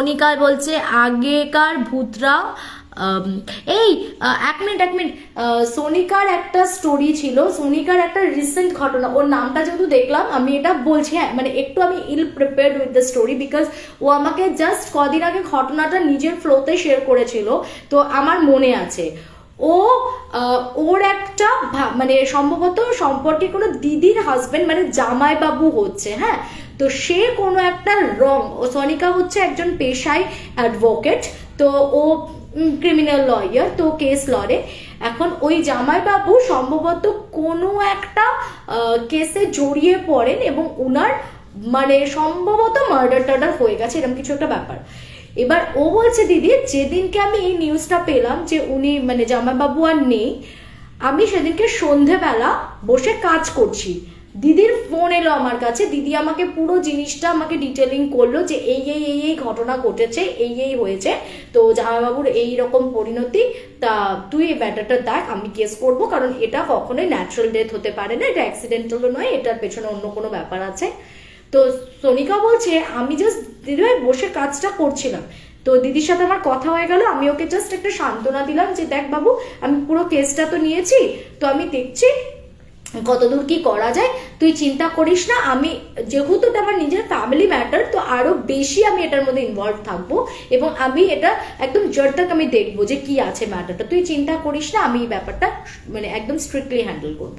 সোনিকা বলছে, আগেকার ভূতরা এই এক মিনিট এক মিনিট সোনিকার একটা স্টোরি ছিল, সোনিকার একটা রিসেন্ট ঘটনা, ওর নামটা যেহেতু দেখলাম, আমি এটা বলছি হ্যাঁ মানে একটু আমি ill prepared with the story because ও আমাকে জাস্ট কদিন আগে ঘটনাটা নিজের ফ্লোতে শেয়ার করেছিল, তো আমার মনে আছে। ও ওর একটা মানে সম্ভবত সম্পর্কে কোনো দিদির হাজবেন্ড মানে জামাইবাবু হচ্ছে হ্যাঁ তো সে কোনো একটা রং, ও সনিকা হচ্ছে একজন পেশায় অ্যাডভোকেট তো ও ক্রিমিনাল লয়ার তো কেস লড়ে এখন ওই জামাইবাবু সম্ভবত কোনো একটা কেসে জড়িয়ে পড়েন এবং ওনার মানে সম্ভবত মার্ডার টার্ডার হয়ে গেছে এরকম কিছু একটা ব্যাপার। এবার ও বলছে, দিদি, যেদিনকে আমি এই নিউজটা পেলাম যে উনি মানে জামাইবাবু আর নেই, আমি সেদিনকে সন্ধেবেলা বসে কাজ করছি। দিদির ফোন এলো আমার কাছে। দিদি আমাকে পুরো জিনিসটা আমাকে ডিটেলিং করল যে এই এই এই এই ঘটনা ঘটেছে, এই এই হয়েছে। তো জামাইবাবুর এই রকম পরিণতি, তা তুই এই ব্যাটারটা দেখ, আমি কেস করব, কারণ এটা কখনোই ন্যাচারাল ডেথ হতে পারে না, এটা অ্যাক্সিডেন্টালও নয়, এটার পেছনে অন্য কোনো ব্যাপার আছে। তো সোনিকা বলছে, আমি জাস্ট দিদিভাই বসে কাজটা করছিলাম। তো দিদির সাথে আমার কথা হয়ে গেল, আমি ওকে জাস্ট একটা সান্ত্বনা দিলাম যে, দেখ বাবু, আমি পুরো কেসটা তো নিয়েছি, তো আমি দেখছি কতদূর কি করা যায়, তুই চিন্তা করিস না। আমি যেহেতু এটা আমার নিজের ফ্যামিলি ম্যাটার তো আরও বেশি আমি এটার মধ্যে ইনভলভ থাকব এবং আমি এটা একদম জোরদাক আমি দেখব যে কি আছে ম্যাটারটা তুই চিন্তা করিস না, আমি এই ব্যাপারটা মানে একদম স্ট্রিক্টলি হ্যান্ডেল করব।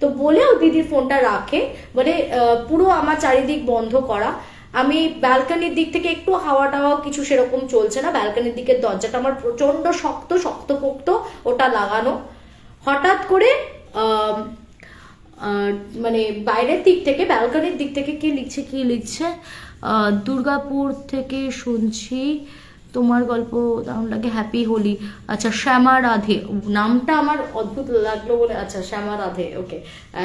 তো বলেও দিদির ফোনটা রাখে মানে পুরো আমার চারিদিক বন্ধ করা। আমি ব্যালকানির দিক থেকে একটু হাওয়া টাওয়া কিছু সেরকম চলছে না। ব্যালকানির দিকের দরজাটা আমার প্রচণ্ড শক্ত, শক্তপোক্ত ওটা লাগানো। হঠাৎ করে মানে বাইরের দিক থেকে ব্যালকনির দিক থেকে কি লিখছে কি লিখছে? দুর্গাপুর থেকে শুনছি তোমার গল্প, দারুণ লাগে হ্যাপি হোলি আচ্ছা শ্যামা রাধে, নামটা আমার অদ্ভুত লাগল বলে আচ্ছা Shyama Radhe okay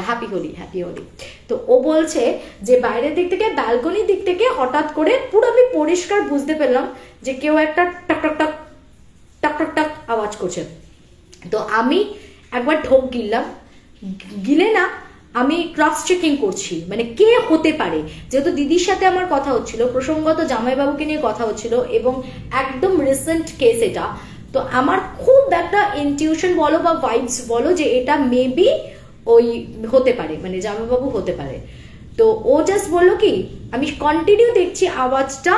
happy Holi happy Holi তো ও বলছে যে বাইরের দিক থেকে ব্যালকনির দিক থেকে হঠাৎ করে পুরো আমি পরিষ্কার বুঝতে পেলাম যে কেউ একটা টাক, টক, টাক টাক আওয়াজ করছে। তো আমি একবার ঢোক গিললাম, গিলে না আমি ক্রস চেকিং করছি। মানে কে হতে পারে? যেহেতু দিদির সাথে আমার কথা হচ্ছিল, প্রসঙ্গত জামাইবাবুকে নিয়ে কথা হচ্ছিল এবং একদম রিসেন্ট কেস এটা। তো আমার খুব একটা ইনটিউশন বলো বা ভাইবস বলো যে এটা মেবি ওই হতে পারে মানে জামাইবাবু হতে পারে। তো ও জাস্ট বলল কি, আমি কন্টিনিউ দেখছি আওয়াজটা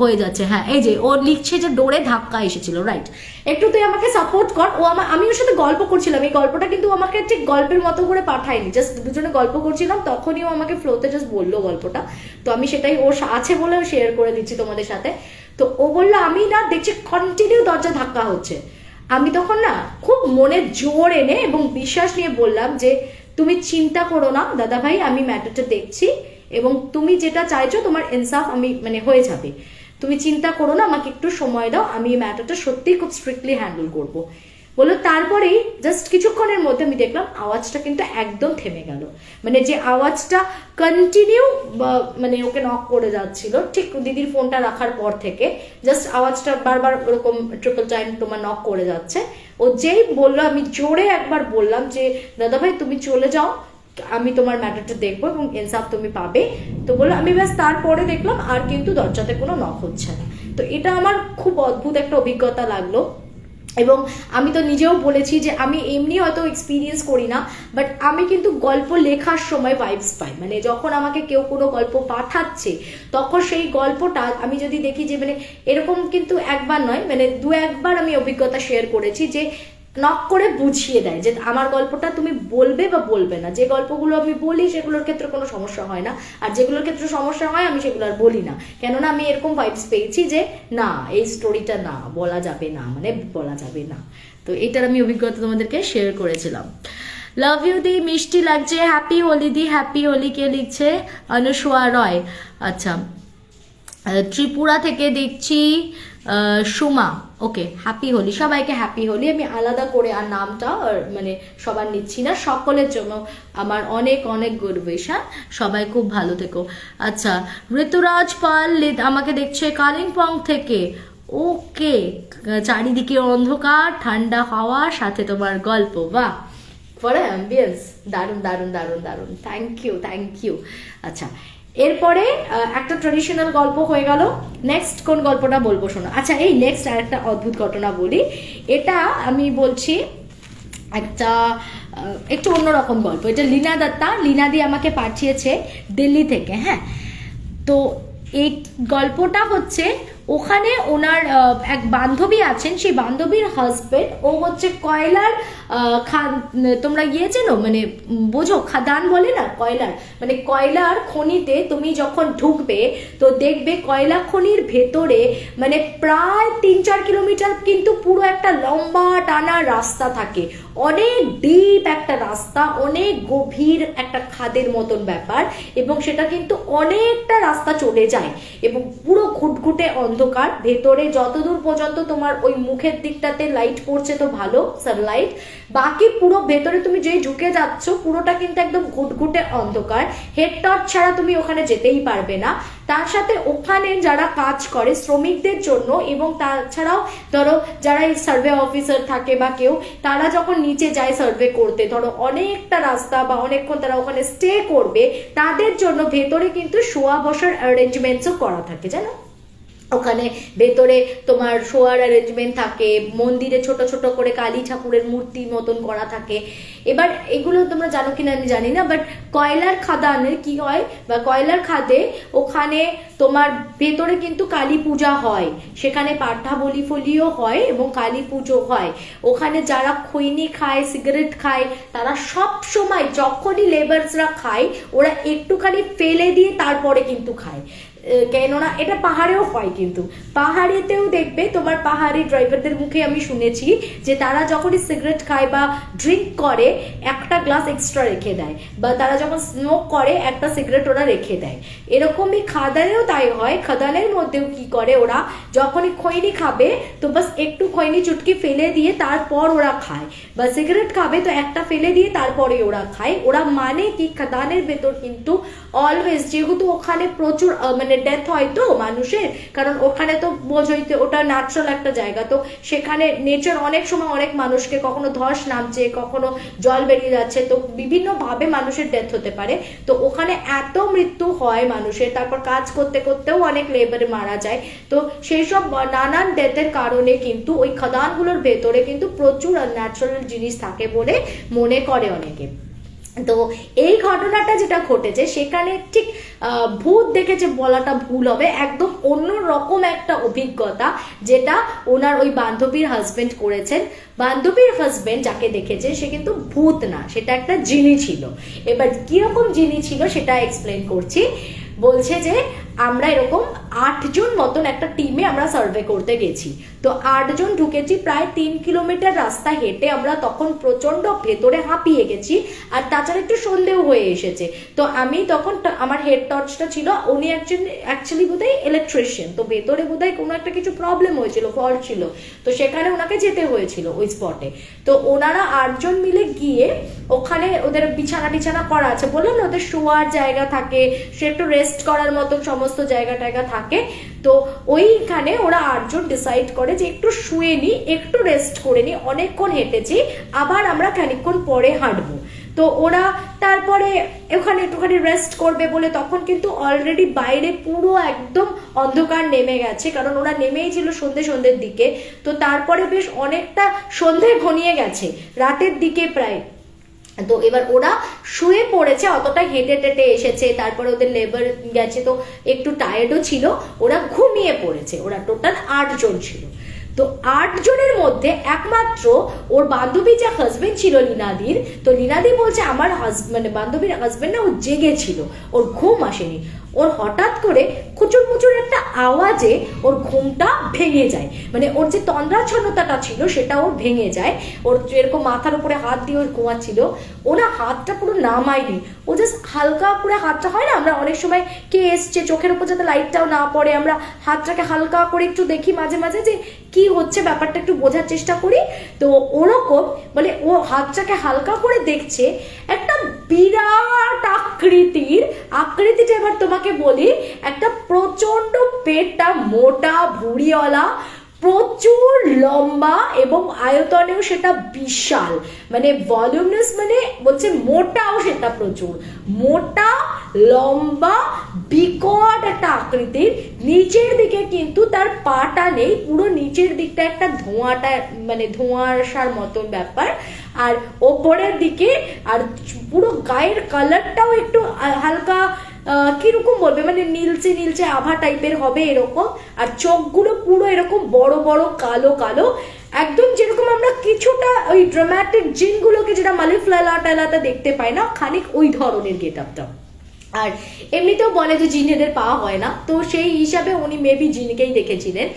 হয়ে যাচ্ছে হ্যাঁ। এই যে, ও লিখছে যে ডোরে ধাক্কা এসেছিল রাইট একটু তুই আমাকে সাপোর্ট কর। ও আমার আমি ওর সাথে গল্প করছিলাম। এই গল্পটা কিন্তু আমাকে ঠিক গল্পের মতো করে পাঠায়নি। জাস্ট দুজনে গল্প করছিলাম, তখনই ও আমাকে ফ্লোতে জাস্ট বলল গল্পটা। তো আমি সেটাই ওর আছে বলে শেয়ার করে দিচ্ছি তোমাদের সাথে। তো ও বলল, আমি না দেখছি কন্টিনিউ দরজা ধাক্কা হচ্ছে। আমি তখন না খুব মনে জোর এনে এবং বিশ্বাস নিয়ে বললাম যে, তুমি চিন্তা করো না দাদা ভাই আমি ম্যাটারটা দেখছি। এবং তুমি যেটা চাইছো, তোমার ইনসাফ আমি মানে হয়ে যাবে। তুমি চিন্তা করো না, আমাকে একটু সময় দাও, আমি এই ম্যাটারটা সত্যিই খুব স্ট্রিক্টলি হ্যান্ডেল করব। বলল তারপরেই জাস্ট কিছুক্ষণের মধ্যে আমি দেখলাম, আওয়াজটা কিন্তু একদম থেমে গেল। মানে যে আওয়াজটা কন্টিনিউ মানে ওকে নক করে যাচ্ছিল, ঠিক দিদির ফোনটা রাখার পর থেকে জাস্ট আওয়াজটা বারবার ওরকম ট্রিপল টাইম তোমার নক করে যাচ্ছে। ও যেই বলল, আমি জোরে একবার বললাম যে দাদা ভাই তুমি চলে যাও আমি তোমার ম্যাটারটা দেখব এবং ইনসাফ তুমি পাবে। তো বলল আমি ব্যাস তারপরে দেখলাম, আর কিন্তু দরজাতে কোনো নক হচ্ছে না। তো এটা আমার খুব অদ্ভুত একটা অভিজ্ঞতা লাগল। এবং আমি তো নিজেও বলেছি যে আমি এমনি হয়তো এক্সপিরিয়েন্স করি না বাট আমি কিন্তু গল্প লেখার সময় ভাইবস পাই। মানে যখন আমাকে কেউ কোনো গল্প পাঠাচ্ছে, তখন সেই গল্পটা আমি যদি দেখি যে মানে এরকম কিন্তু একবার নয় মানে দু একবার আমি অভিজ্ঞতা শেয়ার করেছি যে নক করে বুঝিয়ে দেয় যে আমার গল্পটা তুমি বলবে বা বলবে না। যে গল্পগুলো আমি বলি, সেগুলোর ক্ষেত্রে কোনো সমস্যা হয় না। আর যেগুলোর ক্ষেত্রে সমস্যা হয়, আমি সেগুলো আর বলি না। কেননা আমি এরকম ভাইবস পেয়েছি যে, না, এই স্টোরিটা না, বলা যাবে না মানে বলা যাবে না। তো এটার আমি অভিজ্ঞতা তোমাদেরকে শেয়ার করেছিলাম। লাভ ইউ দি, মিষ্টি লাগছে হ্যাপি হোলি দি হ্যাপি হোলি কে লিখছে, অনুসোয়া রয়। আচ্ছা ত্রিপুরা থেকে দেখছি সুমা। ওকে হ্যাপি হোলি। সবাইকে হ্যাপি হোলি। আমি আলাদা করে আর নামটা মানে সবার নিচ্ছি না। সকলের জন্য আমার অনেক অনেক গুড উইশ হ্যাঁ? সবাই খুব ভালো থেকো। আচ্ছা ঋতুরাজ পাল আমাকে দেখছে কালিম্পং থেকে। ওকে চারিদিকে অন্ধকার, ঠান্ডা হাওয়া, সাথে তোমার গল্প। বাহ! ফর অ্যাম্বিয়েন্স দারুণ দারুণ দারুণ দারুণ। থ্যাংক ইউ থ্যাংক ইউ আচ্ছা এরপরে একটা ট্রেডিশনাল গল্প হয়ে গেল। নেক্সট কোন গল্পটা বলব শোনো। আচ্ছা এই নেক্সট আর একটা অদ্ভুত ঘটনা বলি। এটা আমি বলছি একটা একটু অন্যরকম গল্প। এটা লীনা দত্তা। লীনা দি আমাকে পাঠিয়েছে দিল্লি থেকে হ্যাঁ? তো এই গল্পটা হচ্ছে, ওখানে ওনার এক বান্ধবী আছেন। সেই বান্ধবীর হাজবেন্ড ও হচ্ছে কয়লার খান তোমরা গিয়ে চেনো মানে বোঝো, খাদান বলে না, কয়লার। মানে কয়লার খনিতে তুমি যখন ঢুকবে, তো দেখবে কয়লা খনির ভেতরে মানে প্রায় তিন চার কিলোমিটার কিন্তু পুরো একটা লম্বা টানা রাস্তা থাকে। অনেক ডিপ একটা রাস্তা, অনেক গভীর একটা খাদের মতন ব্যাপার, এবং সেটা কিন্তু অনেকটা রাস্তা চলে যায়, এবং পুরো ঘুটঘুটে অন্ধকার। ভেতরে যতদূর পর্যন্ত তোমার ওই মুখের দিকটাতে লাইট পড়ছে তো ভালো সানলাইট বাকি পুরো ভেতরে তুমি যেই ঢুকে যাচ্ছ, পুরোটা কিন্তু একদম ঘুটঘুটে অন্ধকার। হেড টর্চ ছাড়া তুমি ওখানে যেতেই পারবে না। তার সাথে ওখানে যারা কাজ করে শ্রমিকদের জন্য এবং তাছাড়াও ধরো যারা এই সার্ভে অফিসার থাকে বা কেউ, তারা যখন নিচে যায় সার্ভে করতে, ধরো অনেকটা রাস্তা বা অনেকক্ষণ তারা ওখানে স্টে করবে, তাদের জন্য ভেতরে কিন্তু শোয়া বসার অ্যারেঞ্জমেন্টসও করা থাকে, জানো? ওখানে ভেতরে তোমার শোয়ার অ্যারেঞ্জমেন্ট থাকে, মন্দিরে ছোট ছোট করে কালী ঠাকুরের মূর্তি মতন করা থাকে। এবার এগুলো তোমরা জানো কিনা আমি জানি না বাট কয়লার খাদানে কি হয়? বা কয়লার খাদে ওখানে তোমার ভেতরে কিন্তু কালী পূজা হয়, সেখানে পাঠা বলি ফলিও হয় এবং কালী পুজো হয়। ওখানে যারা খৈনি খায়, সিগারেট খায়, তারা সব সময় যখনই লেবার্সরা খায়, ওরা একটুখানি ফেলে দিয়ে তারপরে কিন্তু খায়। কেননা এটা পাহাড়েও হয় কিন্তু। পাহাড়েতেও দেখবে তোমার পাহাড়ি ড্রাইভারদের মুখে আমি শুনেছি যে তারা যখনই সিগারেট খায় বা ড্রিঙ্ক করে একটা গ্লাস এক্সট্রা রেখে দেয়। বা তারা যখন স্মোক করে একটা সিগারেট ওরা রেখে দেয়। এরকমই খাদানেও তাই হয়। খাদানের মধ্যেও কি করে ওরা? যখনই খৈনি খাবে তো বাস একটু খৈনি চুটকি ফেলে দিয়ে তারপর ওরা খায়। বা সিগারেট খাবে তো একটা ফেলে দিয়ে তারপরে ওরা খায়। ওরা মানে কি? খাদানের ভেতর কিন্তু অলওয়েজ যেহেতু ওখানে প্রচুর আহ, মানে ডেথ হয় তো মানুষের। কারণ ওখানে তো বোঝই ওটা ন্যাচারাল একটা জায়গা। তো সেখানে নেচার অনেক সময় অনেক মানুষকে কখনো ধস নামছে, কখনো জল বেরিয়ে যাচ্ছে। তো বিভিন্ন ভাবে মানুষের ডেথ হতে পারে। তো ওখানে এত মৃত্যু হয় মানুষের। তারপর কাজ করতে করতেও অনেক লেবারে মারা যায়। তো সেই সব নানান ডেথের কারণে কিন্তু ওই খাদানগুলোর ভেতরে কিন্তু প্রচুর ন্যাচারাল জিনিস থাকে বলে মনে করে অনেকে। তো এই ঘটনাটা যেটা ঘটেছে, সেখানে ঠিক ভূত দেখেছে বলাটা ভুল হবে। একদম অন্য রকম একটা অভিজ্ঞতা যেটা ওনার ওই বান্ধবীর হাজবেন্ড করেছেন। বান্ধবীর হাজবেন্ড যাকে দেখেছে, সে কিন্তু ভূত না, সেটা একটা জিনি ছিল। এবার কীরকম জিনি ছিল সেটা এক্সপ্লেন করছি। বলছে যে আমরা এরকম আটজন মতন একটা টিমে আমরা সার্ভে করতে গেছি। তো আটজন ঢুকেছি, প্রায় তিন কিলোমিটার রাস্তা হেঁটে আমরা তখন প্রচণ্ড ভেতরে হাঁপিয়ে গেছি আর তাছাড়া একটু সন্ধেও হয়ে এসেছে। তো আমি তখন আমার হেড টর্চটা ছিল, উনি অ্যাকচুয়ালি অ্যাকচুয়ালি বোধহয় ইলেকট্রিশিয়ান তো ভেতরে বোধহয় কোনো একটা কিছু প্রবলেম হয়েছিল ফল্ট ছিল। তো সেখানে ওনাকে যেতে হয়েছিল ওই স্পটে তো ওনারা আটজন মিলে গিয়ে ওখানে ওদের বিছানা টিছানা করা আছে। বললাম না, ওদের শোয়ার জায়গা থাকে, সে একটু রেস্ট করার মতন সমস্ত জায়গা টায়গা থাকে, তো ওইখানে ওরা আটজন ডিসাইড করে যে একটু শুয়ে নি, একটু রেস্ট করে নি, অনেকক্ষণ হেঁটেছি, আবার আমরা খানিকক্ষণ পরে হাঁটবো। তো ওরা তারপরে ওখানে একটুখানি রেস্ট করবে বলে তখন কিন্তু অলরেডি বাইরে পুরো একদম অন্ধকার নেমে গেছে, কারণ ওরা নেমেই ছিল সন্ধে সন্ধ্যের দিকে। তো তারপরে বেশ অনেকটা সন্ধে ঘনিয়ে গেছে, রাতের দিকে প্রায়। তো এবার ওরা শুয়ে পড়েছে, অতটা হেঁটে টেটে এসেছে, তারপরে ওদের লেবার গেছে, তো একটু টায়ার্ডও ছিল। ওরা ঘুমিয়ে পড়েছে, ওরা টোটাল আটজন ছিল। তো আটজনের মধ্যে একমাত্র ওর বান্ধবী যে হাজবেন্ড ছিল লীনাদির, তো লীনাদি বলছে, আমার হাজ মানে বান্ধবীর হাজবেন্ড না ও জেগেছিল ওর ঘুম আসেনি। ওর হঠাৎ করে কুচুর মুচুর একটা আওয়াজে ওর ঘুমটা ভেঙে যায়। মানে ওর যে তন্দ্রাচ্ছন্নতাটা ছিল সেটা ওর ভেঙে যায়। ওর এরকম মাথার উপরে হাত দিয়ে ওর ঘুমাচ্ছিল ওরা হাতটা পুরো নামায়নি। ও জাস্ট হালকা পুরো হাতটা হয় না? আমরা অনেক সময় কে এসছে, চোখের উপর যাতে লাইটটাও না পড়ে, আমরা হাতটাকে হালকা করে একটু দেখি মাঝে মাঝে যে কি হচ্ছে, ব্যাপারটা একটু বোঝার চেষ্টা করি। তো ওরকম মানে ও হাতটাকে হালকা করে দেখছে, একটা বিরাট আকৃতির। আকৃতিটা এবার তোমাকে বলি একটা প্রচণ্ড পেটটা মোটা ভুড়িওয়ালা প্রচুর লম্বা এবং আয়তনেও সেটা বিশাল। মানে ভলিউমনেস মানে বলছে মোটাও সেটা প্রচুর। মোটা, লম্বা, বিকট একটা আকৃতির। নিচের দিকে কিন্তু তার পাটা নেই, পুরো নিচের দিকটা একটা ধোঁয়াটা মানে ধোঁয়াশার মতন ব্যাপার। আর ওপরের দিকে আর পুরো গায়ের কালারটাও একটু হালকা কীরকম বলবে? মানে নীলচে নীলচে আভা টাইপের হবে এরকম, আর চোখগুলো পুরো এরকম বড় বড় কালো কালো। একদম যেরকম আমরা কিছুটা ওই ড্রামাটিক জিনগুলোকে যেটা মালিফলালা টালাতে দেখতে পাই না, খানিক ওই ধরনের গেট আপটা আর এমনিতেও বলে যে জিনেদের পাওয়া হয় না, তো সেই হিসাবে উনি মেবি জিনকেই দেখেছিলেন।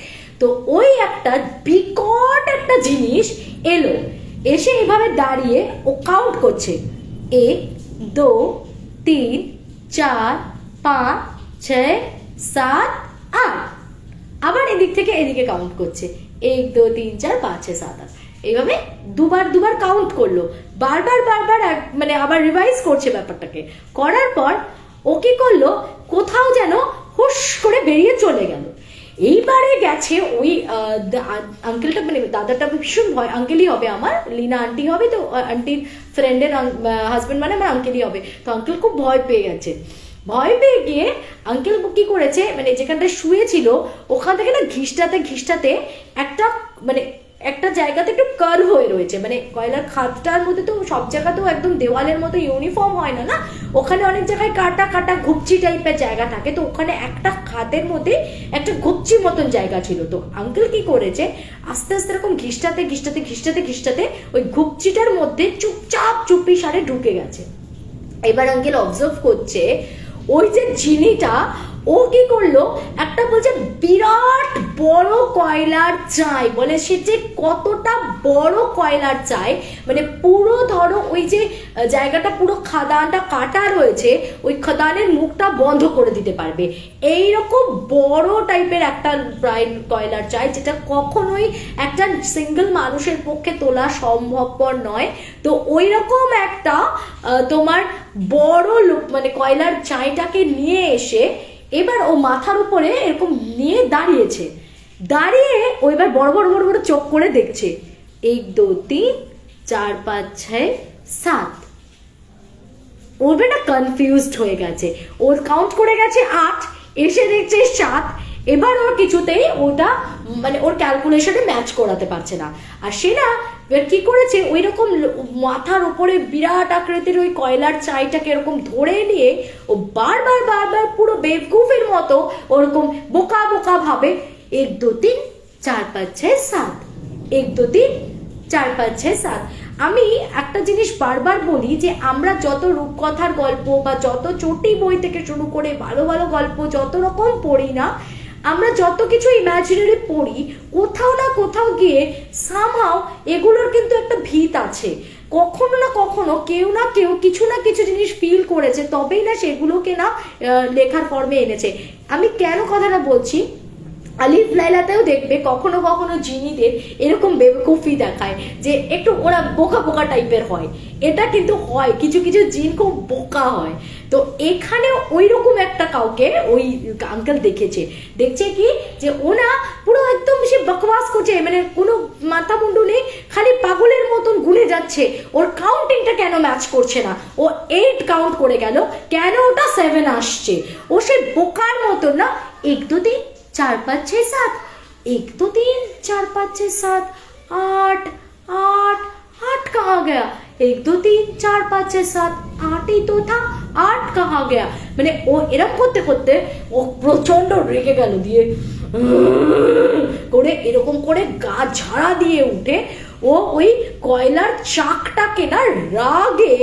তো ওই একটা বিকট একটা জিনিস এলো, এসে এভাবে দাঁড়িয়ে ও কাউন্ট করছে। এক, দো, তিন চার, পাঁচ, ছয়, সাত, আট। আবার এদিক থেকে এদিকে কাউন্ট করছে। এক, দু, তিন, চার, পাঁচ, ছয়, সাত, আট। এইভাবে দুবার দুবার কাউন্ট করল। বারবার বারবার মানে আবার রিভাইজ করছে ব্যাপারটাকে। করার পর ও কি করল? কোথাও যেন হুশ করে বেরিয়ে চলে গেল। এইবারে গেছে ওই আঙ্কেলটা মানে দাদাটা ভীষণ ভয় আঙ্কেলই হবে আমার, লিনা আন্টি হবে, তো আন্টির ফ্রেন্ডের হাজব্যান্ড মানে আমার আঙ্কেলই হবে। তো আঙ্কেল খুব ভয় পেয়ে গেছে। ভয় পেয়ে গিয়ে আঙ্কেল কি করেছে মানে যেখানটা শুয়েছিল, ওখান থেকে না ঘিসটাতে ঘিসটাতে একটা মানে একটা জায়গাতে একটু কার্ভ হয়ে রয়েছে। মানে কয়লার খাতটার মধ্যে তো সব জায়গাতেও একদম দেওয়ালের মতো ইউনিফর্ম হয় না না? ওখানে অনেক জায়গায় কাটা কাটা ঘুপচি টাইপের জায়গা থাকে। তো ওখানে একটা খাতের মধ্যে একটা ঘুপচি মতন জায়গা ছিল। তো আঙ্কেল কি করেছে? আস্তে আস্তে এরকম ঘিষ্টাতে ঘিসটাতে ঘিসটাতে ঘিষ্টাতে ওই ঘুপচিটার মধ্যে চুপচাপ চুপি সারে ঢুকে গেছে। এবার আঙ্কেল অবজার্ভ করছে, ওই যে চিনিটা ও কি করল? একটা বলছে, বিরাট বড় কয়লার চাই। বলে সে যে কতটা বড় কয়লার চাই মানে পুরো ধরো ওই যে জায়গাটা পুরো খাদানটা কাটা রয়েছে, ওই খাদানের মুখটা বন্ধ করে দিতে পারবে। এই রকম বড় টাইপের একটা প্রায় কয়লার চাই, যেটা কখনোই একটা সিঙ্গেল মানুষের পক্ষে তোলা সম্ভবপর নয়। তো ওই রকম একটা তোমার বড় লোক মানে কয়লার চাইটাকে নিয়ে এসে এবার ও মাথার উপরে এরকম নিয়ে দাঁড়িয়েছে। দাঁড়িয়ে ও এবার বড় বড় বড় বড় চোখ করে দেখছে। এক, দু, তিন, চার, পাঁচ, ছয়, সাত। ওর বেটা কনফিউজড হয়ে গেছে। ওর কাউন্ট করে গেছে আট, এসে দেখছে সাত। এবার ওর কিছুতেই ওটা মানে ওর ক্যালকুলেশনে ম্যাচ করাতে পারছে না। আর সে না এবার কি করেছে ওই রকম মাথার উপরে বিরাট আকৃতির ওই কয়লার চাইটাকে এরকম ধরে নিয়ে ও বারবার বারবার পুরো বেবকুফের মতো ওরকম বোকা বোকা ভাবে এক, দু, তিন, চার, পাঁচ, ছয়, সাত। এক, দু, তিন, চার, পাঁচ, ছয়, সাত। আমি একটা জিনিস বারবার বলি যে আমরা যত রূপকথার গল্প বা যত চটি বই থেকে শুরু করে ভালো ভালো গল্প যত রকম পড়ি না আমরা যত কিছু ইমাজিনারি পড়ি, কোথাও না কোথাও গিয়ে সামহাও এগুলোর কিন্তু একটা ভিত আছে। কখনো না কখনো কেউ না কেউ কিছু না কিছু জিনিস ফিল করেছে, তবেই না সেগুলোকে না লেখার ফর্মে এনেছে। আমি কেন কথাটা বলছি? আলিফ লাইলাতেও দেখবে কখনো কখনো জিনিদের এরকম বেবকুফি দেখায় যে একটু ওরা বোকা বোকা টাইপের হয়। এটা কিন্তু হয়, কিছু কিছু জিন খুব বোকা হয়। তো এখানে ওই রকম একটা কাউকে ওই আঙ্কেল দেখেছে। দেখছে কি? যে ওনা পুরো একদম সে বকবাস করছে মানে কোনো মাথা মুন্ডু নেই, খালি পাগলের মতন গুনে যাচ্ছে। ওর কাউন্টিংটা কেন ম্যাচ করছে না? ও এইট কাউন্ট করে গেল, কেন ওটা সেভেন আসছে? ও সে বোকার মতন না এক দু चार पाँच छः सात एक दो तीन चार पाँच छः सात आठ आठ आठ कहाँ गया एक दो तीन चार पाँच छः सात आठ ही तो था आठ कहाँ गया মানে ও এরম করতে করতে ও প্রচন্ড রেগে গেল দিয়ে করে এরকম করে গা ঝাড়া দিয়ে উঠে ও ওই কয়লার চাকটাকে না রাগে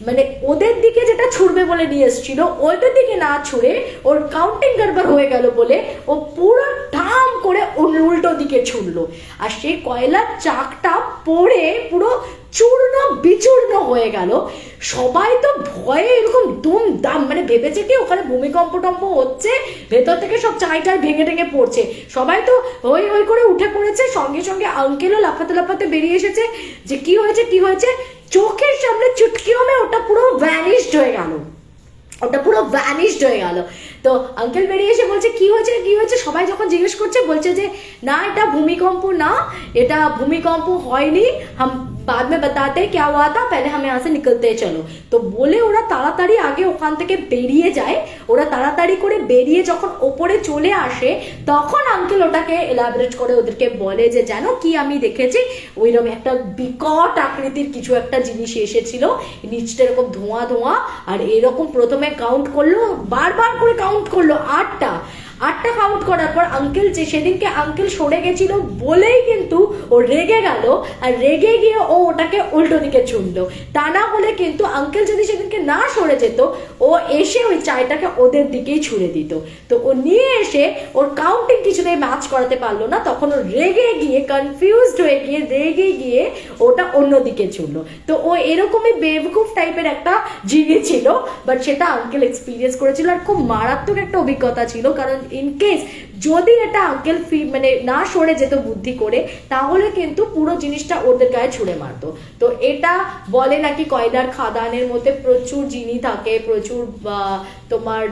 মানে ওদের দিকে যেটা ছুড়বে বলে নিয়ে এসেছিল, ওদের দিকে না ছুড়ে ওর কাউন্টিং গড়বড় হয়ে গেল বলে ও পুরো ঠাম করে উল্টো দিকে ছুড়লো। আর সেই কয়লার চাকটা পড়ে পুরো চূর্ণ বিচূর্ণ হয়ে গেল। সবাই তো ভয়ে এরকম দুম দাম মানে ভেবেছে কি ওখানে ভূমিকম্প টম্প হচ্ছে, ভেতর থেকে সব চাইটাই ভেঙে ভেঙে পড়ছে। সবাই তো হই হই করে উঠে পড়েছে, সঙ্গে সঙ্গে আঙ্কেলও লাফাতে লাফাতে বেরিয়ে এসেছে। যে কি হয়েছে কি হয়েছে? চোখের সামনে চুটকি হমে ওটা পুরো ভ্যানিশড হয়ে গেল। ওটা পুরো ভ্যানিশড হয়ে গেল। তো আঙ্কেল বেরিয়ে এসে বলছে, কি হয়েছে কি হয়েছে? সবাই যখন জিজ্ঞেস করছে, বলছে যে, না, এটা ভূমিকম্প না, এটা ভূমিকম্প হয়নি। হাম, বাদ মে বাতাতে কে হওয়া তা পেলে হামে আসে নিকলতে চলো। তো বলে ওরা তাড়াতাড়ি আগে ওখান থেকে বেরিয়ে যায়। ওরা তাড়াতাড়ি করে বেরিয়ে যখন ওপরে চলে আসে, তখন আঙ্কেল ওটাকে এলাবরেট করে ওদেরকে বলে যে, জানো কি আমি দেখেছি? ওইরকম একটা বিকট আকৃতির কিছু একটা জিনিস এসেছিল। নিচটা এরকম ধোঁয়া ধোঁয়া, আর এরকম প্রথমে কাউন্ট করল, বারবার করে কাউন্ট করল আটটা। আটটা কাউন্ট করার পর আঙ্কেল যে সেদিনকে আঙ্কেল সরে গেছিল বলেই কিন্তু ও রেগে গেল আর রেগে গিয়ে ও ওটাকে উল্টো দিকে ছুঁড়লো। তা না হলে কিন্তু আঙ্কেল যদি সেদিনকে না সরে যেত, ও এসে ওই চায়টাকে ওদের দিকেই ছুঁড়ে দিত। তো ও নিয়ে এসে ওর কাউন্টিং কিছুতেই ম্যাচ করাতে পারল না, তখন ও রেগে গিয়ে কনফিউজড হয়ে গিয়ে, রেগে গিয়ে ওটা অন্যদিকে ছুড়লো। তো ও এরকমই বেবকুফ টাইপের একটা জিনিস ছিল বাট সেটা আঙ্কেল এক্সপিরিয়েন্স করেছিল আর খুব মারাত্মক একটা অভিজ্ঞতা ছিল, কারণ ইন কেস যদি এটা আঙ্কেল ফি মানে না সরে যেত বুদ্ধি করে, তাহলে কিন্তু পুরো জিনিসটা ওদের গায়ে ছুঁড়ে মারতো। তো এটা বলে নাকি কয়লার খাদানের মধ্যে প্রচুর জিনি থাকে, প্রচুর তোমার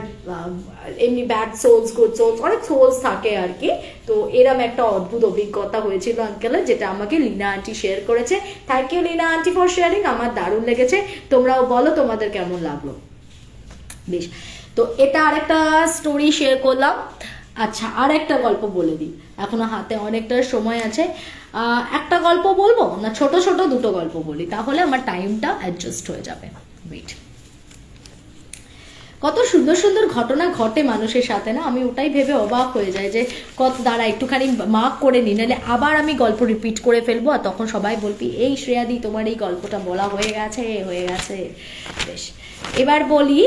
এমনি ব্যাড সোলস গুড সোলস অনেক সোলস থাকে আর কি। তো এরম একটা অদ্ভুত অভিজ্ঞতা হয়েছিল আঙ্কেলের যেটা আমাকে লিনা আন্টি শেয়ার করেছে। Thank you Lina aunty for sharing আমার দারুণ লেগেছে। তোমরাও বলো তোমাদের কেমন লাগল। বেশ। তো এটা আরেকটা স্টোরি শেয়ার করলাম। আচ্ছা আর একটা গল্প বলে দিই। এখনও হাতে অনেকটা সময় আছে। একটা গল্প বলব না ছোট ছোট দুটো গল্প বলি? তাহলে আমার টাইমটা অ্যাডজাস্ট হয়ে যাবে। ওয়েট কত সুন্দর সুন্দর ঘটনা ঘটে মানুষের সাথে না? আমি ওটাই ভেবে অবাক হয়ে যায় যে, কত দাঁড়া, একটুখানি মার্ক করে নি, নাহলে আবার আমি গল্প রিপিট করে ফেলব আর তখন সবাই বলবি, এই শ্রেয়াদি, তোমার এই গল্পটা বলা হয়ে গেছে হয়ে গেছে। বেশ। এবার বলি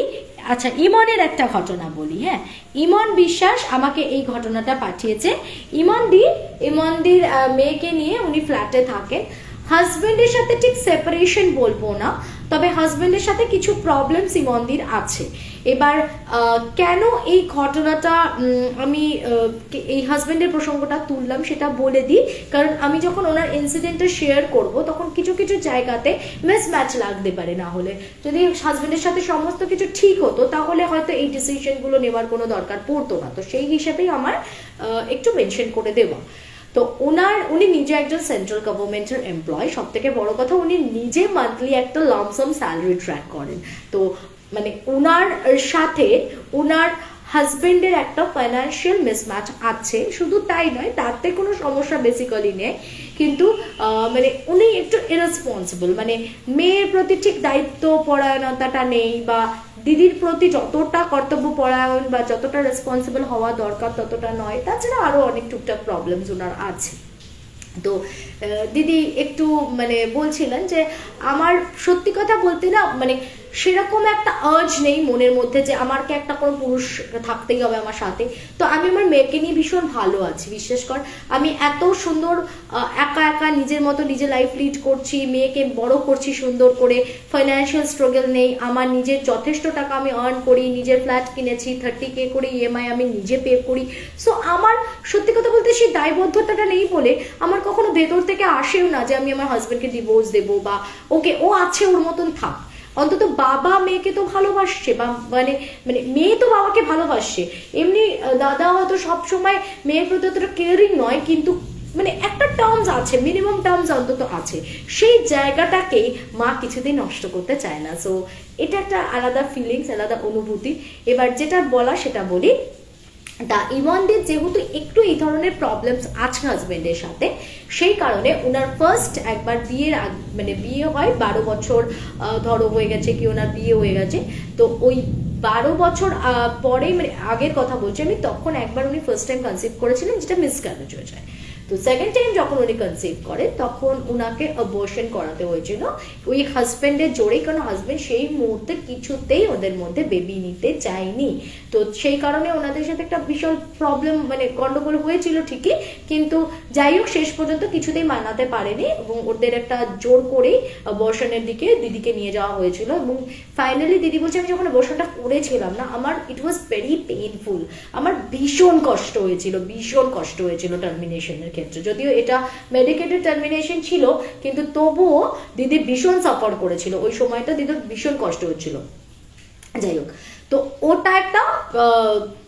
আচ্ছা ইমনের একটা ঘটনা বলি হ্যাঁ? ইমন বিশ্বাস আমাকে এই ঘটনাটা পাঠিয়েছে। ইমনদি ইমনদির দির মেয়েকে নিয়ে উনি ফ্ল্যাটে থাকেন। হাজবেন্ডের সাথে ঠিক সেপারেশন বলব না, তবে হাজবেন্ডের সাথে কিছু প্রবলেম ইমনদির আছে। এবার কেন এই ঘটনাটা আমি এই হাজব্যান্ডের প্রসঙ্গটা তুললাম সেটা বলে দিই। কারণ আমি যখন ওনার ইনসিডেন্টটা শেয়ার করব, তখন কিছু কিছু জায়গাতে মিস ম্যাচ লাগতে পারে না হলে। যদি হাজব্যান্ডের সাথে সমস্ত কিছু ঠিক হতো, তাহলে হয়তো এই ডিসিশনগুলো নেওয়ার কোনো দরকার পড়তো না। তো সেই হিসাবেই আমার একটু মেনশন করে দেওয়া। তো ওনার, উনি নিজে একজন সেন্ট্রাল গভর্নমেন্টের এমপ্লয় সব থেকে বড় কথা, উনি নিজে মান্থলি একটা লমসাম স্যালারি ট্র্যাক করেন। তো মানে ওনার সাথে ওনার হাজবেন্ডের একটা ফাইন্যান্সিয়াল মিসম্যাচ আছে, শুধু তাই নয়, তাতে কোনো সমস্যা বেসিক্যালি নেই। কিন্তু মানে উনি একটু ইরেসপন্সিবল মানে মেয়ের প্রতি ঠিক দায়িত্ব পরায়ণতাটা নেই বা দিদির প্রতি যতটা কর্তব্য পরায়ণ বা যতটা রেসপন্সিবল হওয়া দরকার ততটা নয়, তাছাড়া আরও অনেক টুকটাক প্রবলেমস ওনার আছে। তো দিদি একটু মানে বলছিলেন যে, আমার সত্যি কথা বলতে না মানে সেরকম একটা আর্জ নেই মনের মধ্যে যে আমাকে একটা কোনো পুরুষ থাকতেই হবে আমার সাথে। তো আমি আমার মেয়েকে নিয়ে ভীষণ ভালো আছি, বিশ্বাস কর। আমি এত সুন্দর একা একা নিজের মতো নিজে লাইফ লিড করছি, মেয়েকে বড় করছি সুন্দর করে। ফাইন্যান্সিয়াল স্ট্রাগল নেই, আমার নিজের যথেষ্ট টাকা আমি আর্ন করি, নিজের ফ্ল্যাট কিনেছি থার্টি কে করে ইএমআই আমি নিজে পে করি। সো আমার, সত্যি কথা বলতে সেই দায়বদ্ধতাটা নেই বলে আমার কখনো ভেতর থেকে আসেও না যে আমি আমার হাজব্যান্ডকে ডিভোর্স দেবো বা ওকে, ও আছে ওর মতন থাক। অন্তত বাবা মেয়েকে তো ভালোবাসছে বা মানে মানে মেয়ে তো বাবাকে ভালোবাসছে। এমনি দাদা হয়তো সবসময় মেয়ের প্রতি অতটা কেয়ারিং নয়, কিন্তু মানে একটা টার্মস আছে মিনিমাম টার্মস অন্তত আছে। সেই জায়গাটাকেই মা কিছুতেই নষ্ট করতে চায় না। সো এটা একটা আলাদা ফিলিংস আলাদা অনুভূতি। এবার যেটা বলা, সেটা বলি। তা ইমনদের যেহেতু একটু এই ধরনের প্রবলেমস আছে হাজবেন্ডের সাথে, সেই কারণে ওনার ফার্স্ট একবার বিয়ের মানে বিয়ে হয়, বারো বছর ধরো হয়ে গেছে কি ওনার বিয়ে হয়ে গেছে, তো ওই বারো বছর পরে মানে আগের কথা বলছি আমি, তখন একবার উনি ফার্স্ট টাইম কনসিভ করেছিলেন, যেটা মিসক্যারেজ হয়ে যায় তো সেকেন্ড টাইম যখন উনি কনসিভ করে, তখন উনাকে অবর্শন করাতে হয়েছিল। ওই হাজব্যান্ডের জোরেই, কারণ হাজব্যান্ড সেই মুহূর্তে কিছুতেই ওদের মধ্যে বেবি নিতে চায়নি। তো সেই কারণে ওনাদের সাথে একটা বিশাল প্রবলেম মানে গন্ডগোল হয়েছিল ঠিকই, কিন্তু যাই হোক, শেষ পর্যন্ত কিছুতেই মানাতে পারেনি এবং ওদের একটা জোর করেই অবর্শনের দিকে দিদিকে নিয়ে যাওয়া হয়েছিল এবং ফাইনালি দিদি বলছে, আমি যখন অবর্শনটা করেছিলাম না, আমার ইট ওয়াজ ভেরি পেইনফুল আমার ভীষণ কষ্ট হয়েছিল, ভীষণ কষ্ট হয়েছিল টার্মিনেশনের ক্ষেত্রে। যদিও এটা মেডিকেটেড টার্মিনেশন ছিল, কিন্তু তবুও দিদি ভীষণ সাফার করেছিল। ওই সময়টা দিদির ভীষণ কষ্ট হচ্ছিল। যাই হোক, তো ওটা একটা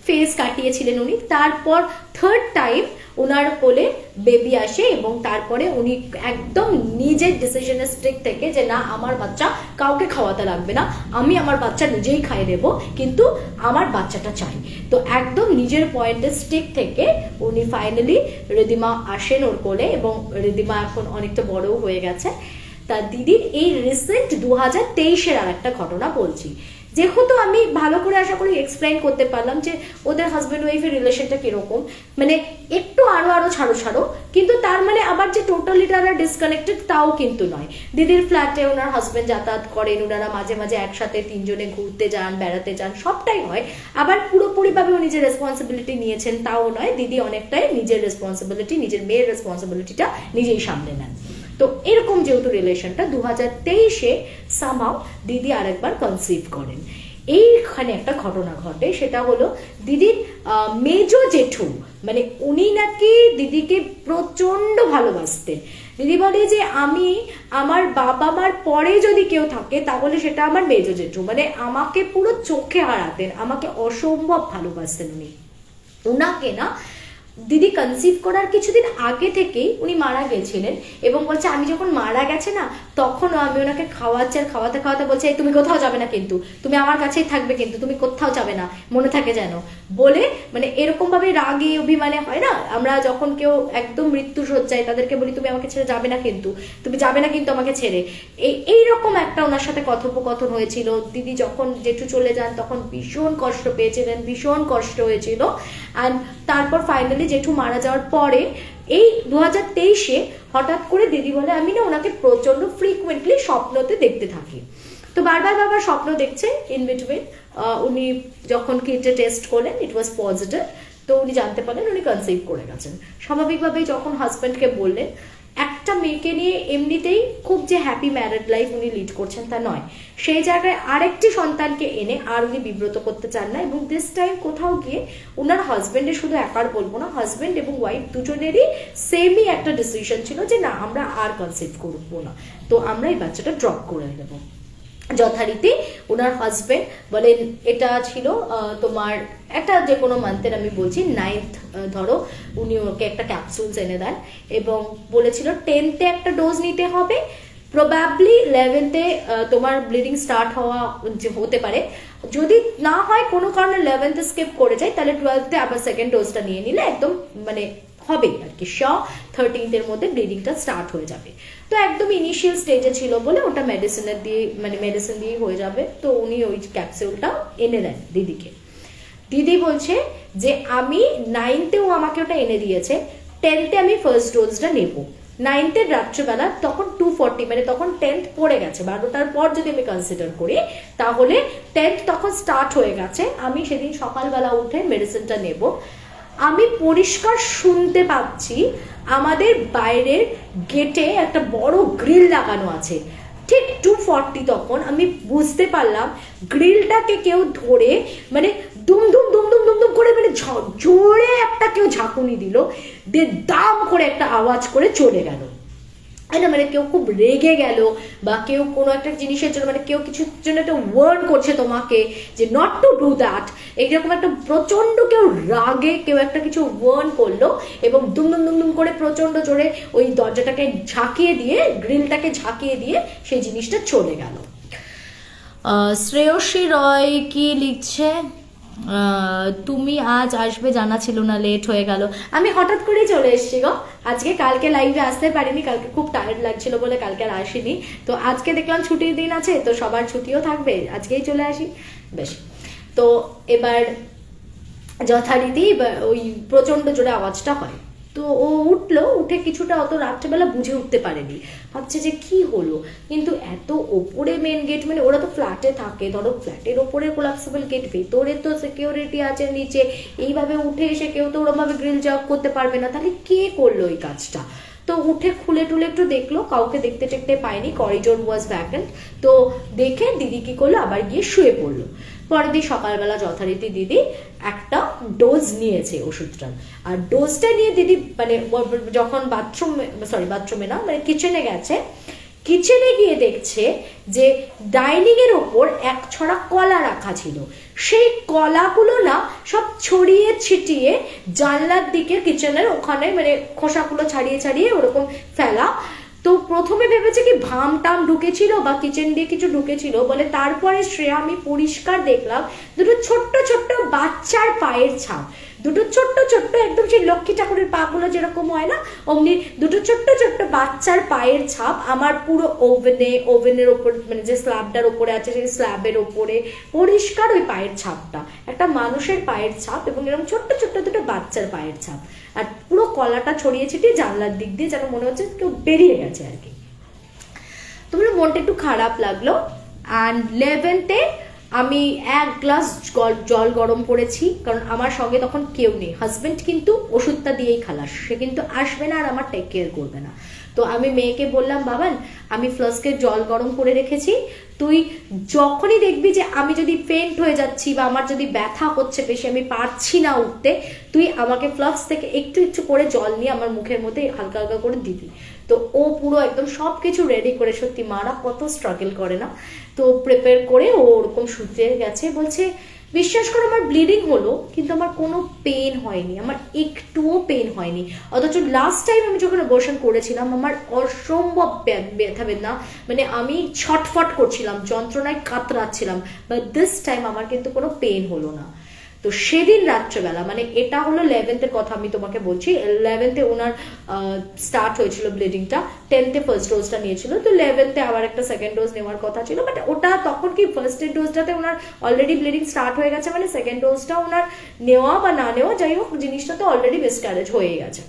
ফেস কাটিয়েছিলেন উনি। তারপর থার্ড টাইম ওনার কোলে বেবি আসে এবং তারপরে উনি একদম নিজের ডিসিশনের স্ট্রিক থেকে যে না, আমার বাচ্চা কাউকে খাওয়াতে লাগবে না, আমি আমার বাচ্চা নিজেই খাই দেব, কিন্তু আমার বাচ্চাটা চাই। তো একদম নিজের পয়েন্টের স্টিক থেকে উনি ফাইনালি রিদিমা আসেন ওর কোলে এবং রিদিমা এখন অনেকটা বড়ও হয়ে গেছে। তা দিদির এই রিসেন্ট দু হাজার তেইশের আর একটা ঘটনা বলছি। যেহেতু আমি ভালো করে আশা করি এক্সপ্লেন করতে পারলাম যে ওদের হাজব্যান্ড ওয়াইফের রিলেশনটা কীরকম মানে একটু আরও আরও ছাড়ো ছাড়ো, কিন্তু তার মানে আবার যে টোটালি তারা ডিসকানেক্টেড তাও কিন্তু নয়। দিদির ফ্ল্যাটে ওনার হাজব্যান্ড যাতায়াত করেন, ওনারা মাঝে মাঝে একসাথে তিনজনে ঘুরতে যান, বেড়াতে যান, সবটাই হয়। আবার পুরোপুরিভাবে উনি যে রেসপন্সিবিলিটি নিয়েছেন তাও নয়, দিদি অনেকটাই নিজের রেসপন্সিবিলিটি নিজের মেয়ের রেসপন্সিবিলিটিটা নিজেই সামলে নেন। তো এরকম যেহেতু রিলেশনটা দু হাজার তেইশে সামাও দিদি আরেকবার কনসিভ করেন। এইখানে একটা ঘটনা ঘটে, সেটা হলো দিদির মেজ জেঠু মানে উনি নাকি দিদিকে প্রচণ্ড ভালোবাসতেন। দিদি বলে যে, আমি আমার বাবা মার পরে যদি কেউ থাকে, তাহলে সেটা আমার মেজ জেঠু। মানে আমাকে পুরো চোখে হারাতেন, আমাকে অসম্ভব ভালোবাসতেন উনি। ওনাকে না দিদি কনসিভ করার কিছুদিন আগে থেকেই উনি মারা গেছিলেন এবং বলছে, আমি যখন মারা গেছে না, তখনও আমি ওনাকে খাওয়াচ্ছি আর খাওয়াতে খাওয়াতে বলছে তুমি কোথাও যাবে না কিন্তু, তুমি আমার কাছেই থাকবে কিন্তু, তুমি কোথাও যাবে না, মনে থাকে যেন। বলে মানে এরকম ভাবে রাগে অভিমানে হয় না? আমরা যখন কেউ একদম মৃত্যু সজ্জায় তাদেরকে বলি, তুমি আমাকে ছেড়ে যাবে না কিন্তু। তুমি যাবে না কিন্তু আমাকে ছেড়ে। এই এইরকম একটা ওনার সাথে কথোপকথন হয়েছিল। দিদি যখন জেঠু চলে যান, তখন ভীষণ কষ্ট পেয়েছিলেন, ভীষণ কষ্ট হয়েছিল। অ্যান্ড তারপর ফাইনালি জেঠু মারা যাওয়ার পরে, এই দু হাজার তেইশে হঠাৎ করে দিদি বলে, আমি না ওনাকে প্রচণ্ড ফ্রিকুয়েন্টলি স্বপ্নতে দেখতে থাকি। তো বারবার বারবার স্বপ্ন দেখছে ইন বিটুইন উনি যখন কিটে টেস্ট করলেন ইট ওয়াজ পজিটিভ তো উনি জানতে পারলেন, উনি কনসিভ করে গেছেন। স্বাভাবিকভাবেই যখন হাজব্যান্ডকে বললেন, একটা মেয়েকে নিয়ে এমনিতেই খুব যে হ্যাপি ম্যারেড লাইফ উনি লিড করছেন তা নয়। সেই জায়গায় আরেকটি সন্তানকে এনে আর উনি বিব্রত করতে চান না এবং দিস টাইম কোথাও গিয়ে ওনার হাজবেন্ডের শুধু একার বলব না হাজবেন্ড এবং ওয়াইফ দুজনেরই সেমই একটা ডিসিশন ছিল যে না, আমরা আর কনসিভ করব না। তো আমরা এই বাচ্চাটা ড্রপ করে দেবো যথারীতি ওনার হাজবেন্ড বলেন, এটা ছিল তোমার একটা যে কোনো মান্থের আমি বলছি নাইন্থ ধরো, উনি ওকে একটা ক্যাপসুলস এনে দেন এবং বলেছিল টেনথে একটা ডোজ নিতে হবে প্রবাবলি ইলেভেন্থে তোমার ব্লিডিং স্টার্ট হওয়া যে, হতে পারে। যদি না হয়, কোনো কারণে ইলেভেন্থে স্কিপ করে যায়, তাহলে টুয়েলথে আবার সেকেন্ড ডোজটা নিয়ে নিলে একদম মানে হবে আর কি। শ থার্টিনথের মধ্যে ব্লিডিংটা স্টার্ট হয়ে যাবে। তো একদম ইনিশিয়াল স্টেজে ছিল বলে ওটা মেডিসিনের দিয়ে মানে মেডিসিন দিয়ে হয়ে যাবে। তো উনি ওই ক্যাপসুলটা এনে দেন দিদিকে। দিদি বলছে যে, আমি নাইনতেও আমাকে ওটা এনে দিয়েছে টেনথে আমি ফার্স্ট ডোজটা নেব। নাইনথের রাত্রেবেলা তখন টু ফর্টি মানে তখন টেন্থ পড়ে গেছে। বারোটার পর যদি আমি কনসিডার করি, তাহলে টেন্থ তখন স্টার্ট হয়ে গেছে। আমি সেদিন সকালবেলা উঠে মেডিসিনটা নেব। আমি পরিষ্কার শুনতে পাচ্ছি আমাদের বাইরের গেটে একটা বড় গ্রিল লাগানো আছে। ঠিক টু ফর্টি তখন আমি বুঝতে পারলাম গ্রিলটাকে কেউ ধরে মানে দুম দুম দুম দুম দুম দুম করে মানে জোরে একটা কেউ ঝাঁকুনি দিল দে দাম করে একটা আওয়াজ করে চলে গেল। না মানে কেউ খুব রেগে গেল বা কেউ কোনো একটা জিনিসের জন্য মানে কেউ কিছুর জন্য একটা ওয়ার্ন করছে তোমাকে যে নট টু ডু দ্যাট এইরকম একটা প্রচণ্ড কেউ রাগে কেউ একটা কিছু ওয়ার্ন করল এবং দুম দুম দুম দুম করে প্রচণ্ড জোরে ওই দরজাটাকে ঝাঁকিয়ে দিয়ে, গ্রিলটাকে ঝাঁকিয়ে দিয়ে সেই জিনিসটা চলে গেল। শ্রেয়সী রয় কি লিখছে? তুমি আজ আসবে, জানা ছিল না লেট হয়ে গেল। আমি হঠাৎ করেই চলে এসেছি গো। আজকে কালকে লাইভে আসতে পারিনি, কালকে খুব টায়ার্ড লাগছিল বলে কালকে আর আসিনি। তো আজকে দেখলাম ছুটির দিন আছে, তো সবার ছুটিও থাকবে, আজকেই চলে আসি। বেশ। তো এবার যথারীতি ওই প্রচণ্ড জোরে আওয়াজটা হয়। তো ও উঠল, উঠে কিছুটা অত রাত্রেবেলা বুঝে উঠতে পারেনি। ভাবছে যে কি হলো? কিন্তু এত ওপরে মেন গেট মানে ওরা তো ফ্ল্যাটে থাকে, ধরো ফ্ল্যাটের ওপরে কোলাপসিবল গেট ভেতরে তো সিকিউরিটি আছে নিচে। এইভাবে উঠে এসে কেউ তো ওরমভাবে গ্রিল জব করতে পারবে না। তাহলে কে করল এই কাজটা? তো উঠে খুলে টুলে একটু দেখল, কাউকে দেখতে টেকতে পায়নি করিডোর ওয়াজ ভ্যাকেন্ট তো দেখে দিদি কি করল, আবার গিয়ে শুয়ে পড়ল। পরের দিন সকালবেলা যথারীতি দিদি একটা ডোজ নিয়েছে ওষুধটার আর ডোজটা নিয়ে দিদি মানে যখন বাথরুম সরি বাথরুমে না মানে কিচেনে গেছে কিচেনে গিয়ে দেখছে যে ডাইনিং এর ওপর এক ছড়া কলা রাখা ছিল। সেই কলাগুলো না সব ছড়িয়ে ছিটিয়ে জানলার দিকে কিচেনের ওখানে মানে খোসাগুলো ছাড়িয়ে ছাড়িয়ে ওরকম ফেলা তো প্রথমে ভেবেছে কি ভাম টাম ঢুকেছিল বা কিচেন দিয়ে কিছু ঢুকেছিল বলে তারপরে শ্রেয়া আমি পরিষ্কার দেখলাম দুটো ছোট্ট ছোট্ট বাচ্চার পায়ের ছাপ। দুটো ছোট্ট ছোট্ট একদম সেই লক্ষ্মী ঠাকুরের পাগুলো যেরকম হয় না, অমনি দুটো ছোট্ট ছোট্ট বাচ্চার পায়ের ছাপ আমার পুরো ওভেনে, ওভেনের ওপর মানে যে স্ল্যাবটার ওপরে আছে সেই স্ল্যাবের ওপরে পরিষ্কার ওই পায়ের ছাপটা। একটা মানুষের পায়ের ছাপ এবং এরকম ছোট্ট ছোট্ট দুটো বাচ্চার পায়ের ছাপ। আর পুরো কলাটা ছড়িয়ে ছিটিয়ে জানলার দিক দিয়ে যেন মনে হচ্ছে কেউ বেরিয়ে গেছে আর কি। তোমার মনটা একটু খারাপ লাগল? অ্যান্ড লেভেন্থে আমি এক গ্লাস জল গরম করেছি, কারণ আমার সঙ্গে তখন কেউ নেই। হাজবেন্ড কিন্তু ওষুধটা দিয়েই খালাস। সে কিন্তু আসবে না আর আমার টেক কেয়ার করবে না। তো আমি মেয়েকে বললাম, বাবান, আমি ফ্লাস্কে জল গরম করে রেখেছি। তুই যখনই দেখবি যে আমি যদি ফেন্ট হয়ে যাচ্ছি বা আমার যদি ব্যথা হচ্ছে বেশি, আমি পারছি না উঠতে, তুই আমাকে ফ্লাক্স থেকে একটু একটু করে জল নিয়ে আমার মুখের মধ্যে হালকা হালকা করে দিবি। তো ও পুরো একদম সব কিছু রেডি করে, সত্যি মারা কত স্ট্রাগল করে না? তো প্রিপেয়ার করে ও ওরকম শুতে গেছে। বলছে, বিশ্বাস করো, আমার ব্লিডিং হলো, কিন্তু আমার কোনো পেন হয়নি। আমার একটুও পেন হয়নি। অথচ লাস্ট টাইম আমি যখন অবর্শন করেছিলাম, আমার অসম্ভব ব্যথা বেদনা। মানে আমি ছটফট করছিলাম, যন্ত্রণায় কাতরাচ্ছিলাম। বাট দিস টাইম আমার কিন্তু কোনো পেন হলো না। তো সেদিন রাত্রেবেলা মানে এটা হলো লেভেন্থের কথা আমি তোমাকে বলছি লেভেন্থে ওনার স্টার্ট হয়েছিল ব্লিডিংটা টেন্থে ফার্স্ট ডোজটা নিয়েছিল, তো লেভেন্থে আবার একটা সেকেন্ড ডোজ নেওয়ার কথা ছিল বাট ওটা তখন কি ফার্স্ট ডোজটাতে ওনার অলরেডি ব্লিডিং স্টার্ট হয়ে গেছে মানে সেকেন্ড ডোজটা ওনার নেওয়া বা না নেওয়া, যাই হোক জিনিসটা তো অলরেডি মিসক্যারেজ হয়ে গেছে।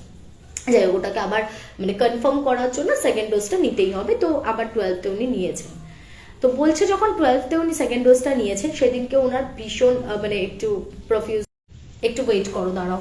যাই হোক, ওটাকে আবার মানে কনফার্ম করার জন্য সেকেন্ড ডোজটা নিতেই হবে, তো আবার টুয়েলথে উনি নিয়েছেন। তো বলছে যখন টুয়েলভতে উনি সেকেন্ড ডোজটা নিয়েছেন, সেদিনকে ওনার ভীষণ মানে একটু প্রফিউজ একটু ওয়েট করো, দাঁড়াও।